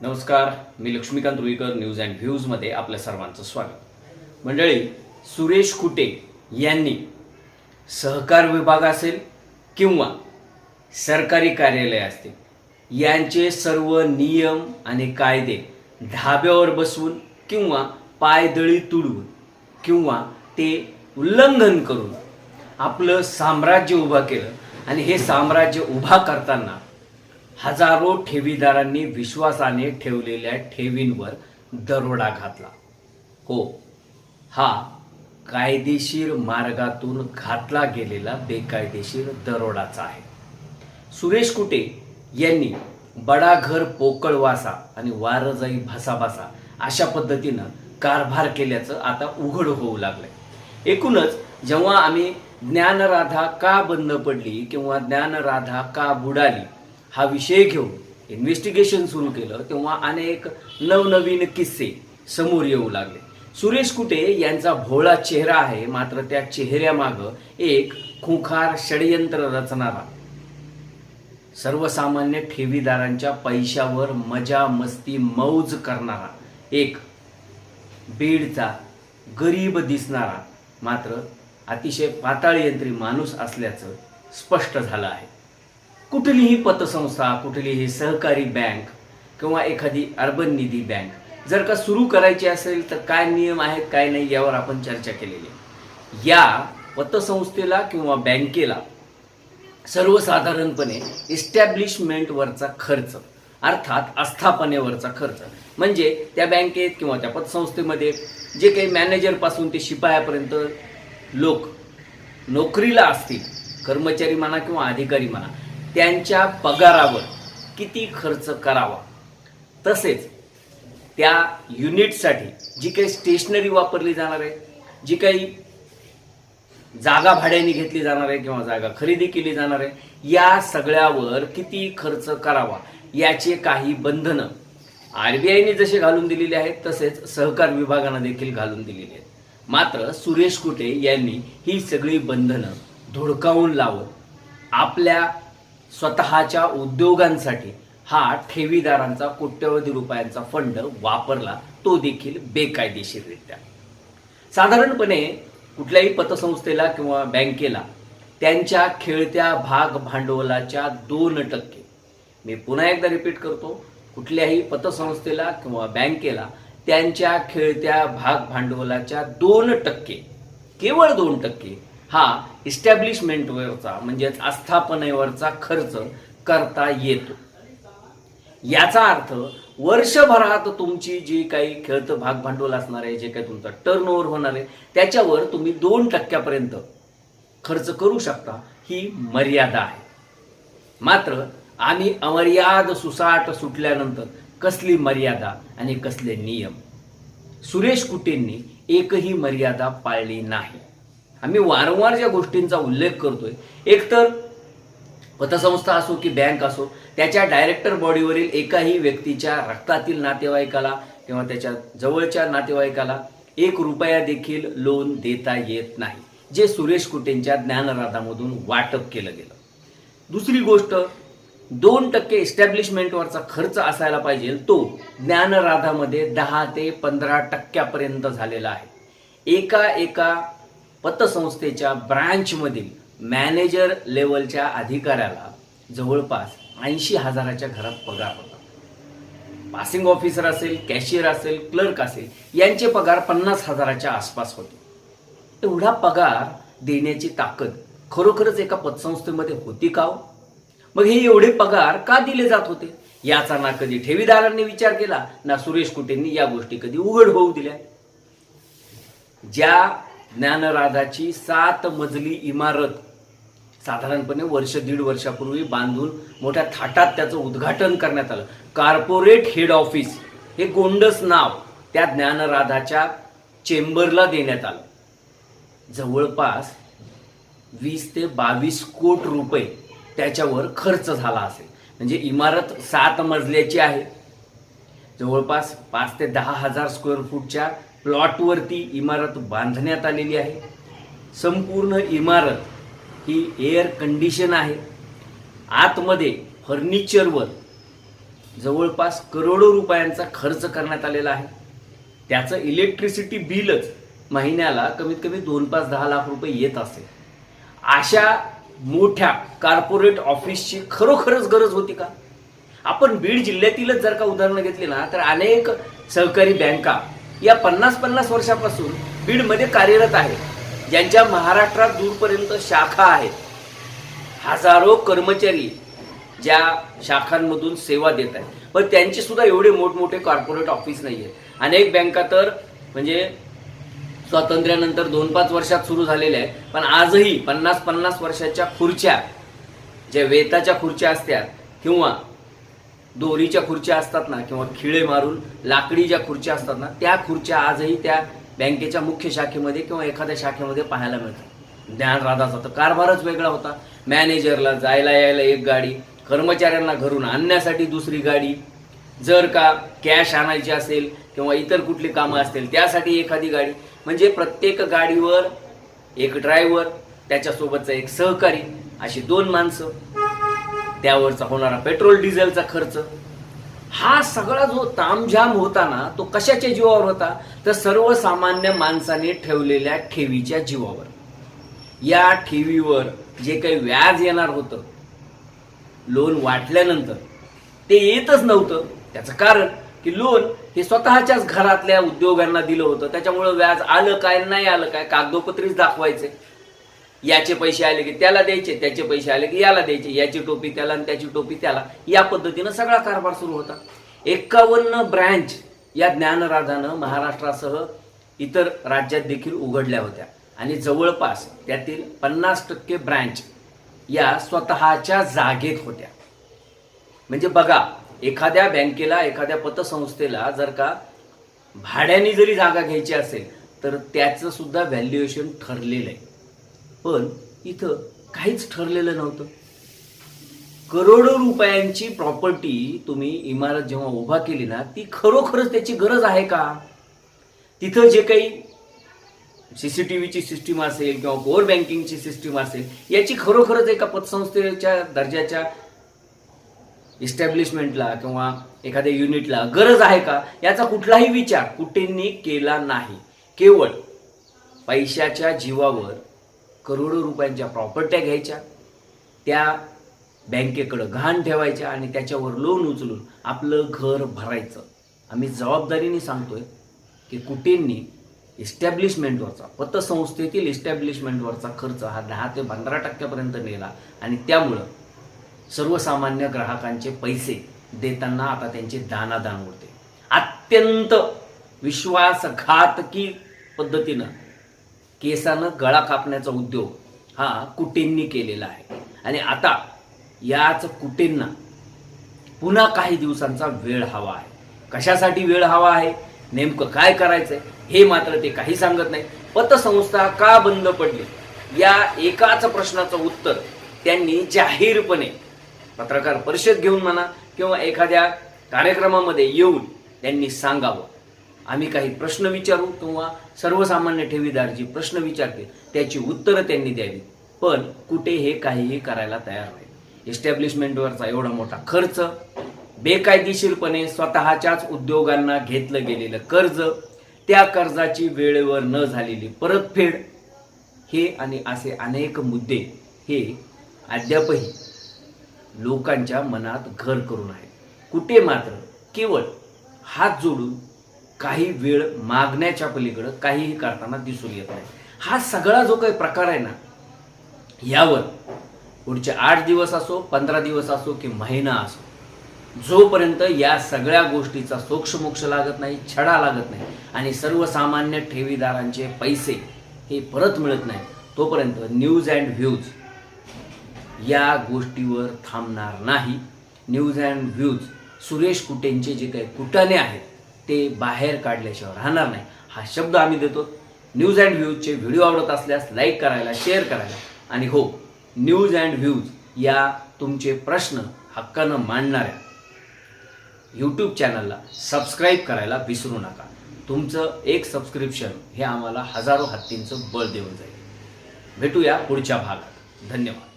नमस्कार मी Laxmikant Ruikar news and व्ह्यूजमध्ये आपल्या सर्वांचं स्वागत. मंडळी सुरेश कुटे यांनी सहकार विभाग असेल किंवा सरकारी कार्यालय असतील यांचे सर्व नियम आणि कायदे ढाब्यावर बसवून किंवा पायदळी तुडवून किंवा ते उल्लंघन करून आपलं साम्राज्य उभं केलं. आणि हे साम्राज्य उभा करताना हजारो ठेवीदारांनी विश्वासाने ठेवलेल्या ठेवींवर दरोडा घातला. हो हा कायदेशीर मार्गातून घातला गेलेला बेकायदेशीर दरोडाचा आहे. सुरेश कुटे यांनी बडा घर पोकळवासा आणि वारजाई भासाभासा अशा पद्धतीनं कारभार केल्याचं आता उघड होऊ लागलंय. एकूणच जेव्हा आम्ही ज्ञानराधा का बंद पडली किंवा ज्ञानराधा का बुडाली हा विषय घेऊन इन्व्हेस्टिगेशन सुरू केलं तेव्हा अनेक नवनवीन किस्से समोर येऊ लागले. सुरेश कुटे यांचा भोळा चेहरा आहे मात्र त्या चेहऱ्यामागं एक खुंखार षडयंत्र रचणारा. सर्वसामान्य ठेवीदारांच्या पैशावर मजा मस्ती मौज करणारा एक बीडचा गरीब दिसणारा मात्र अतिशय पाताळयंत्री माणूस असल्याचं स्पष्ट झालं आहे. कुठलीही पतसंस्था कुठलीही सहकारी बँक किंवा एखादी अर्बन निधी बँक जर का सुरू करायची असेल तर काय नियम आहेत काय नाही यावर आपण चर्चा केलेली या पतसंस्थेला किंवा बँकेला सर्वसाधारणपणे इस्टॅब्लिशमेंटवरचा खर्च अर्थात आस्थापनेवरचा खर्च म्हणजे त्या बँकेत किंवा त्या पतसंस्थेमध्ये जे काही मॅनेजरपासून ते शिपायापर्यंत लोक नोकरीला असतील कर्मचारी म्हणा किंवा अधिकारी म्हणा त्यांच्या पगारावर किती खर्च करावा. तसेच त्या युनिटसाठी जी काही स्टेशनरी वापरली जाणार आहे जी काही जागा भाड्याने घेतली जाणार आहे किंवा जागा खरेदी केली जाणार आहे या सगळ्यावर किती खर्च करावा याचे काही बंधनं आर बी आयने जसे घालून दिलेले आहेत तसेच सहकार विभागानं देखील घालून दिलेली आहेत. मात्र सुरेश कुटे यांनी ही सगळी बंधनं धुडकावून लावत आपल्या स्वतःच्या उद्योगांसाठी हा ठेवीदारांचा कोट्यवधी रुपयांचा फंड वापरला तो देखील बेकायदेशीररित्या. साधारणपणे कुठल्याही पतसंस्थेला किंवा बँकेला त्यांच्या खेळत्या भाग भांडवलाच्या दोन टक्के. मी पुन्हा एकदा रिपीट करतो कुठल्याही पतसंस्थेला किंवा बँकेला त्यांच्या खेळत्या भाग भांडवलाच्या दोन टक्के केवळ दोन टक्के हा इस्टॅब्लिशमेंटवरचा म्हणजेच आस्थापनेवरचा खर्च करता येतो. याचा अर्थ वर्षभरात तुमची जी काही खेळतं भाग भांडवल असणार आहे जे काही तुमचा टर्न ओव्हर होणार आहे त्याच्यावर तुम्ही दोन टक्क्यापर्यंत खर्च करू शकता ही मर्यादा आहे. मात्र आम्ही अमर्याद सुसाट सुटल्यानंतर कसली मर्यादा आणि कसले नियम? सुरेश कुटेंनी एकही मर्यादा पाळली नाही. आम्ही वारंवार ज्या गोष्टींचा उल्लेख करतोय एकतर पतसंस्था असो की बँक असो त्याच्या डायरेक्टर बॉडीवरील एकाही व्यक्तीच्या रक्तातील नातेवाईकाला किंवा त्याच्या जवळच्या नातेवाईकाला एक रुपया देखील लोन देता येत नाही जे सुरेश कुटेंच्या ज्ञानराधामधून वाटप केलं गेलं. दुसरी गोष्ट दोन टक्के इस्टॅब्लिशमेंटवरचा खर्च असायला पाहिजे तो ज्ञानराधामध्ये दहा ते पंधरा टक्क्यापर्यंत झालेला आहे. एका एका पतसंस्थेच्या ब्रँचमधील मॅनेजर लेवलच्या अधिकाऱ्याला जवळपास ऐंशी हजाराच्या घरात पगार होता. पासिंग ऑफिसर असेल कॅशियर असेल क्लर्क असेल यांचे पगार पन्नास हजाराच्या आसपास होते. एवढा पगार देण्याची ताकद खरोखरच एका पतसंस्थेमध्ये होती का हो? मग हे एवढे पगार का दिले जात होते? याचा ना कधी ठेवीदारांनी विचार केला ना सुरेश कुटेंनी या गोष्टी कधी उघड होऊ दिल्या. ज्या ज्ञानराधाची सात मजली इमारत साधारणपणे वर्ष दीड वर्षापूर्वी बांधून मोठ्या थाटात त्याचं उद्घाटन करण्यात आलं. कार्पोरेट हेड ऑफिस हे गोंडस नाव त्या ज्ञानराधाच्या चेंबरला देण्यात आलं. जवळपास वीस ते बावीस कोट रुपये त्याच्यावर खर्च झाला असेल. म्हणजे इमारत सात मजल्याची आहे. जवळपास पाच ते दहा हजार स्क्वेअर फूटच्या प्लॉटवरती इमारत बांधण्यात आलेली आहे. संपूर्ण इमारत ही एअर कंडिशन आहे. आतमध्ये फर्निचरवर जवळपास करोडो रुपयांचा खर्च करण्यात आलेला आहे. त्याचं इलेक्ट्रिसिटी बिलच महिन्याला कमीत कमी दोन पाच दहा लाख रुपये येत असेल अशा मोठ्या कॉर्पोरेट ऑफिसची खरोखरच गरज होती का? आपण बीड जिल्ह्यातीलच जर का उदाहरणं घेतली ना तर अनेक सहकारी बँका या पन्नास पन्नास वर्षापासून बीडमध्ये कार्यरत आहेत ज्यांच्या महाराष्ट्रात दूरपर्यंत शाखा आहेत हजारो कर्मचारी ज्या शाखांमधून सेवा देत आहेत. पण त्यांचे सुद्धा एवढे मोठमोठे कॉर्पोरेट ऑफिस नाही आहेत अनेक बँका तर म्हणजे स्वातंत्र्यानंतर दोन पाच वर्षात सुरू झालेल्या आहेत. पण आजही पन्नास पन्नास वर्षाच्या खुर्च्या ज्या वेताच्या खुर्च्या असतात किंवा दोरीच्या खुर्च्या असतात ना किंवा खिळे मारून लाकडी ज्या खुर्च्या असतात ना त्या खुर्च्या आजही त्या बँकेच्या मुख्य शाखेमध्ये किंवा एखाद्या शाखेमध्ये पाहायला मिळतात. ज्ञानराधाचा तर कारभारच वेगळा होता. मॅनेजरला जायला यायला एक गाडी कर्मचाऱ्यांना घरून आणण्यासाठी दुसरी गाडी. जर का कॅश आणायची असेल किंवा इतर कुठली कामं असतील त्यासाठी एखादी गाडी. म्हणजे प्रत्येक गाडीवर एक ड्रायव्हर त्याच्यासोबतचा एक सहकारी अशी दोन माणसं. त्यावरचा होणारा पेट्रोल डिझेलचा खर्च. हा सगळा जो तामझाम होता ना तो कशाच्या जीवावर होता? तर सर्वसामान्य माणसाने ठेवलेल्या ठेवीच्या जीवावर. या ठेवीवर जे काही व्याज येणार होतं लोन वाटल्यानंतर ते येतच नव्हतं. त्याचं कारण की लोन हे स्वतःच्याच घरातल्या उद्योगांना दिलं होतं. त्याच्यामुळं व्याज आलं काय नाही आलं काय कागदोपत्रीच दाखवायचे. याचे पैसे आले की त्याला द्यायचे त्याचे पैसे आले की याला द्यायचे याची टोपी त्याला आणि त्याची टोपी त्याला. या पद्धतीनं सगळा कारभार सुरू होता. एकावन्न ब्रँच या ज्ञानराधानं महाराष्ट्रासह इतर राज्यात देखील उघडल्या होत्या. आणि जवळपास त्यातील पन्नास टक्के ब्रँच या स्वतःच्या जागेत होत्या. म्हणजे बघा एखाद्या बँकेला एखाद्या पतसंस्थेला जर का भाड्याने जरी जागा घ्यायची असेल तर त्याचं सुद्धा व्हॅल्युएशन ठरलेलं आहे. पण इथं काहीच ठरलेलं नव्हतं. करोडो रुपयांची प्रॉपर्टी तुम्ही इमारत जेव्हा उभा केली ना ती खरोखरच त्याची गरज आहे का? तिथं जे काही सी सी टी व्हीची सिस्टीम असेल किंवा कोर बँकिंगची सिस्टीम असेल याची खरोखरच एका पतसंस्थेच्या दर्जाच्या इस्टॅब्लिशमेंटला किंवा एखाद्या युनिटला गरज आहे का? याचा कुठलाही विचार कुठेंनी केला नाही. केवळ पैशाच्या जीवावर करोडो रुपयांच्या प्रॉपर्ट्या घ्यायच्या त्या बँकेकडं घाण ठेवायच्या आणि त्याच्यावर लोन उचलून आपलं घर भरायचं. आम्ही जबाबदारीने सांगतोय की कुटींनी इस्टॅब्लिशमेंटवरचा पतसंस्थेतील इस्टॅब्लिशमेंटवरचा खर्च हा दहा ते पंधरा टक्क्यापर्यंत नेला आणि त्यामुळं सर्वसामान्य ग्राहकांचे पैसे देताना आता त्यांची दानादान उडते अत्यंत विश्वासघातकी पद्धतीनं केसानं गळा कापण्याचा उद्योग हा कुटेंनी केलेला आहे. आणि आता याच कुटेंना पुन्हा काही दिवसांचा वेळ हवा आहे. कशासाठी वेळ हवा आहे? नेमकं काय करायचंय? हे मात्र ते काही सांगत नाही. पतसंस्था का बंद पडली? या एकाच प्रश्नाचं उत्तर त्यांनी जाहीरपणे पत्रकार परिषद घेऊन म्हणा किंवा एखाद्या कार्यक्रमामध्ये येऊन त्यांनी सांगावं. आम्ही काही प्रश्न विचारू किंवा सर्वसामान्य ठेवीदार जी प्रश्न विचारतील त्याची उत्तरं त्यांनी द्यावी. पण कुठे हे काहीही करायला तयार नाही. एस्टॅब्लिशमेंटवरचा एवढा मोठा खर्च बेकायदेशीरपणे स्वतःच्याच उद्योगांना घेतलं गेलेलं कर्ज त्या कर्जाची वेळेवर न झालेली परतफेड हे आणि असे अनेक मुद्दे हे अद्यापही लोकांच्या मनात घर करून आहे कुठे मात्र केवळ हात जोडून काही वेळ मागण्याच्या पलीकडं काहीही करताना दिसून येत नाही. हा सगळा जो काही प्रकार आहे ना यावर पुढचे आठ दिवस असो पंधरा दिवस असो की महिना असो जोपर्यंत या सगळ्या गोष्टीचा सोक्षमोक्ष लागत नाही छडा लागत नाही आणि सर्वसामान्य ठेवीदारांचे पैसे हे परत मिळत नाही तोपर्यंत न्यूज अँड व्ह्यूज या गोष्टीवर थांबणार नाही. न्यूज अँड व्ह्यूज सुरेश कुटेंचे जे काही कुटणे आहेत ते बाहेर काढल्याशिवाय राहणार नाही. हा शब्द आम्ही देतो. न्यूज अँड व्ह्यूजचे व्हिडिओ आवडत असल्यास लाईक करायला शेअर करायला. आणि हो न्यूज अँड व्ह्यूज या तुमचे प्रश्न हक्कानं मांडणाऱ्या यूट्यूब चॅनलला सबस्क्राईब करायला विसरू नका. तुमचं एक सबस्क्रिप्शन हे आम्हाला हजारो हत्तींचं बळ देऊन जाईल. भेटूया पुढच्या भागात. धन्यवाद.